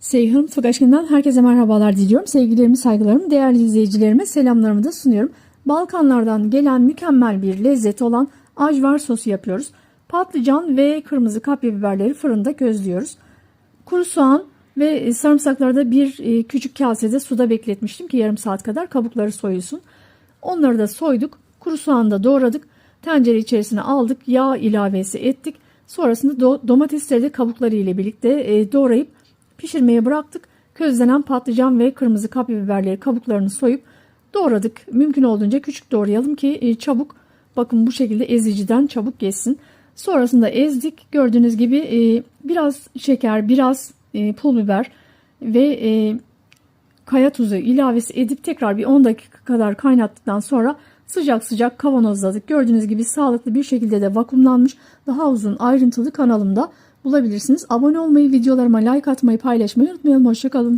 Seyhan Mutfak Aşkı'ndan herkese merhabalar diliyorum. Sevgilerimi, saygılarımı, değerli izleyicilerime selamlarımı da sunuyorum. Balkanlardan gelen mükemmel bir lezzet olan ajvar sosu yapıyoruz. Patlıcan ve kırmızı kapya biberleri fırında gözlüyoruz. Kuru soğan ve sarımsakları da bir e, küçük kasede suda bekletmiştim ki yarım saat kadar kabukları soyulsun. Onları da soyduk. Kuru soğanı da doğradık. Tencere içerisine aldık. Yağ ilavesi ettik. Sonrasında do- domatesleri de kabukları ile birlikte e, doğrayıp pişirmeye bıraktık. Közlenen patlıcan ve kırmızı kapya biberleri kabuklarını soyup doğradık. Mümkün olduğunca küçük doğrayalım ki e, çabuk bakın bu şekilde eziciden çabuk geçsin. Sonrasında ezdik. Gördüğünüz gibi e, biraz şeker, biraz e, pul biber ve kaya tuzu ilavesi edip tekrar bir 10 dakika kadar kaynattıktan sonra sıcak sıcak kavanozladık. Gördüğünüz gibi sağlıklı bir şekilde de vakumlanmış. Daha uzun ayrıntılı kanalımda bulabilirsiniz. Abone olmayı, videolarıma like atmayı, paylaşmayı unutmayalım. Hoşçakalın.